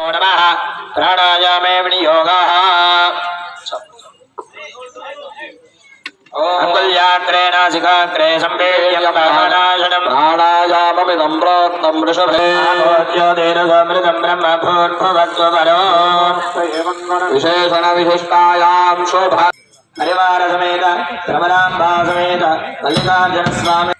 नमः प्राणायामे विनियोगः। अङ्गुल्याग्रे नासिकाग्रे सम्पेयकपानाशनम् प्राणायाममिदं प्रोक्तं वृषभे आमोद्योतेरसमृतं ब्रह्म भूर्भुवत्वपरो विशेषणविशिष्टायां शोभा। परिवारसमेत रमणाम्बा समेत मल्लिकार्जुनस्वामी।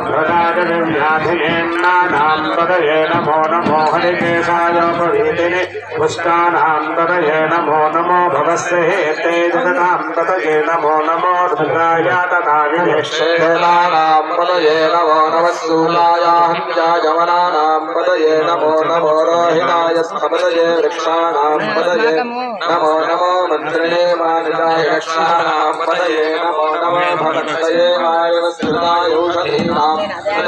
बभ्रदाजव्याधिनेन्नानां पदये नमो नमो हरिकेशायोपवीतिनि पुष्टानां पदये नमो नमो भवस्य हेते जगतां पदये नमो नमो रुद्राय तथा विनिश्चेनानां पदये नमो नमः स्थूलायाहञ्जायमनानां पदये नमो नमो रोहिणाय पदये वृक्षाणां पदये नमो नमो मन्त्रिणे मानिताय रक्षाणां पदये नमो नमो भक्तये